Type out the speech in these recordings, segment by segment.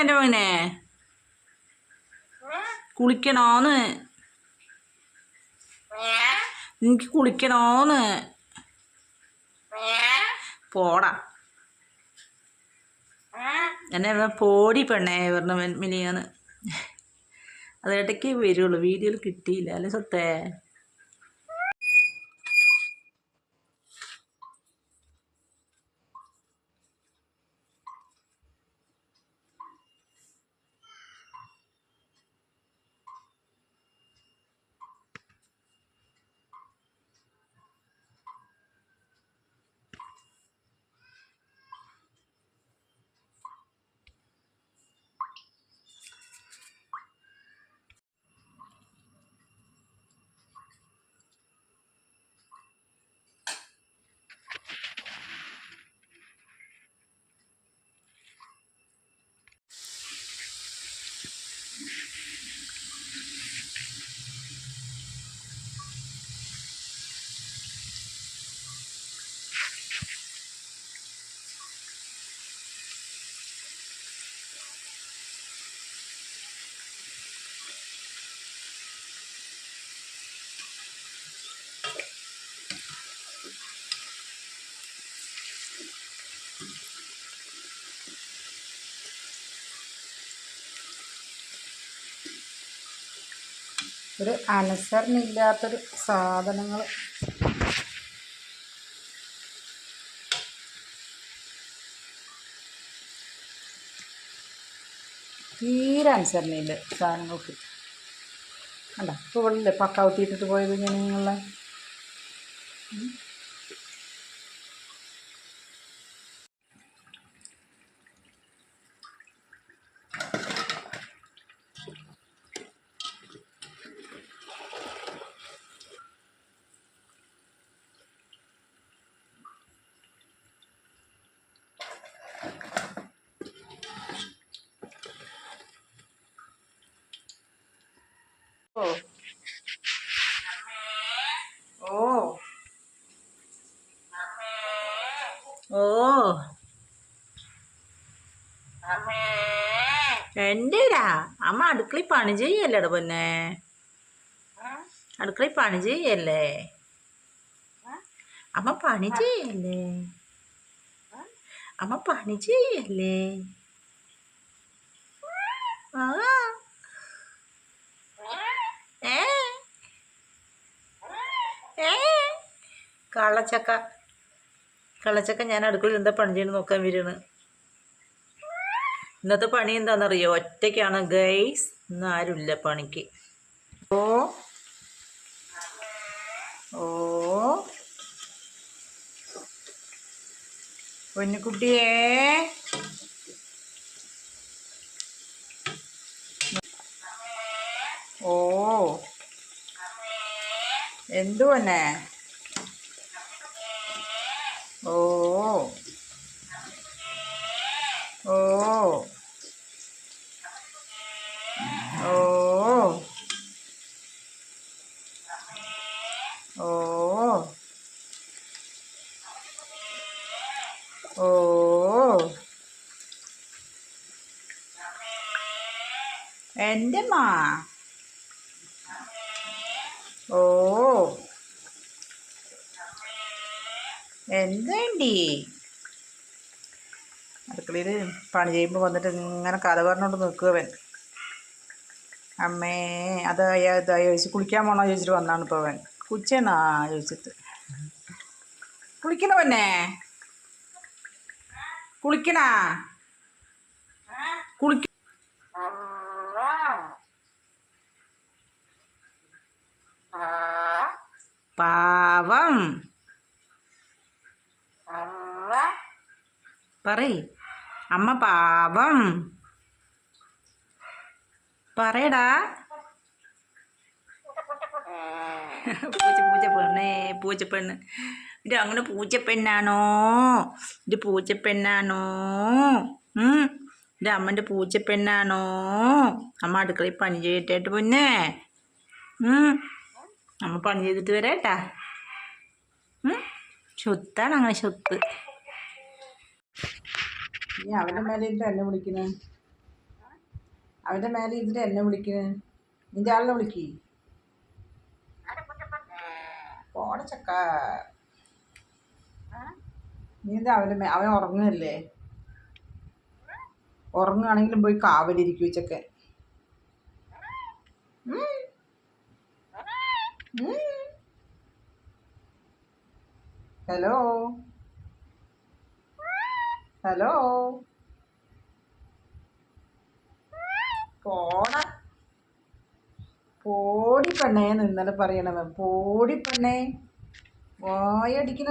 എന്റെ മോനെ. കുളിക്കണോന്ന്. എനിക്ക് കുളിക്കണോന്ന്. പോടാ. എന്നെ പോടി പെണ്ണേ വരണ മിനിയാന്ന്. അത് ഇടയ്ക്ക് വരുള്ളൂ. വീഡിയോയിൽ കിട്ടിയില്ല അല്ലേ സത്തേ? ഒരു അനുസരണയില്ലാത്തൊരു സാധനങ്ങൾ. തീരെ അനുസരണയില്ല സാധനങ്ങൾക്ക്. അല്ല ഇപ്പോൾ ഇവിടെ പക്ക ഊട്ടിയിട്ടിട്ട് പോയത് ഞാൻ നിങ്ങളെ ഓ ഓ ഓ. എന്റെടാ? അമ്മ അടുക്കളയിൽ പണി ചെയ്യല്ലേടാ പൊന്നെ? അടുക്കളയിൽ പണി ചെയ്യല്ലേ? അമ്മ പണി ചെയ്യല്ലേ? അമ്മ പണി ചെയ്യല്ലേ? ആ. ഏ? ഏ? കള്ളച്ചക്ക. കള്ളച്ചക്ക ഞാൻ അടുക്കളയിൽ എന്താ പണി ചെയ്യണം നോക്കാൻ വരുന്നത് ഇന്നത്തെ പണി എന്താണെന്നറിയോ? ഒറ്റയ്ക്കാണ്. ഗൈസ് ഇന്ന് ആരുമില്ല പണിക്ക്. ഓ. ഓ. പൊന്നുകുട്ടിയേ. ഓ. എന്തു തന്നെ ഓ ഓ ഓ ഓ ഓ എന്റെ മാ ഓ എന്തേണ്ടി? അടുക്കളയിൽ പണി ചെയ്യുമ്പോൾ വന്നിട്ട് ഇങ്ങനെ കഥ പറഞ്ഞുകൊണ്ട് നിൽക്കുവൻ അമ്മേ അത് അയാ ചോദിച്ച് ചോദിച്ചു കുളിക്കാൻ പോണോ ചോദിച്ചിട്ട് വന്നാണ് ഇപ്പോൾ അവൻ. കുച്ചേന്നാ ചോദിച്ചിട്ട്. കുളിക്കണ പെണ്ണേ? കുളിക്കണ? കുളിക്ക പാവം. പറയ്. അമ്മ പാവം. പറയടാ. പൂച്ച പൂച്ച പെണ്ണേ പൂച്ച പെണ്ണ് ഇത് അങ്ങനെ പൂച്ച പെണ്ണാണോ ഇത് പൂച്ച പെണ്ണാണോ ഇത് അമ്മന്റെ പൂച്ച പെണ്ണാണോ അമ്മ അടുക്കളയിൽ പണി ചെയ്തിട്ടായിട്ട് പൊന്നേ. അമ്മ പണി ചെയ്തിട്ട് വരാട്ടാ. ശുദ്ധാണ് അങ്ങനെ ശുത്ത് നീ അവന്റെ മേലെ എന്നെ വിളിക്കണേ? അവന്റെ മേലെ ഇരുന്നിട്ട് എന്നെ വിളിക്കണേ? നിന്റെ ആളിനെ വിളിക്കി. പോട ചക്ക. നീ എന്താ അവന്റെ മേ അവൻ ഉറങ്ങുകയല്ലേ? ഉറങ്ങുകയാണെങ്കിലും പോയി കാവലിരിക്കും ഉച്ചയ്ക്ക് ഉം. ഉം. ഹലോ? ഹലോ പോണ പോടി പെണ്ണേ ഇന്നലെ പറയണവൻ പോടി പെണ്ണേ. വായടിക്കുന്ന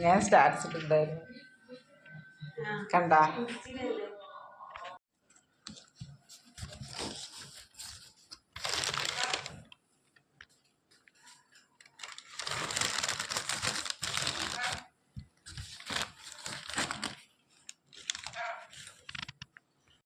ഞാൻ സ്റ്റാറ്റസ് ഇട്ടിട്ടുണ്ടായിരുന്നു. കണ്ട?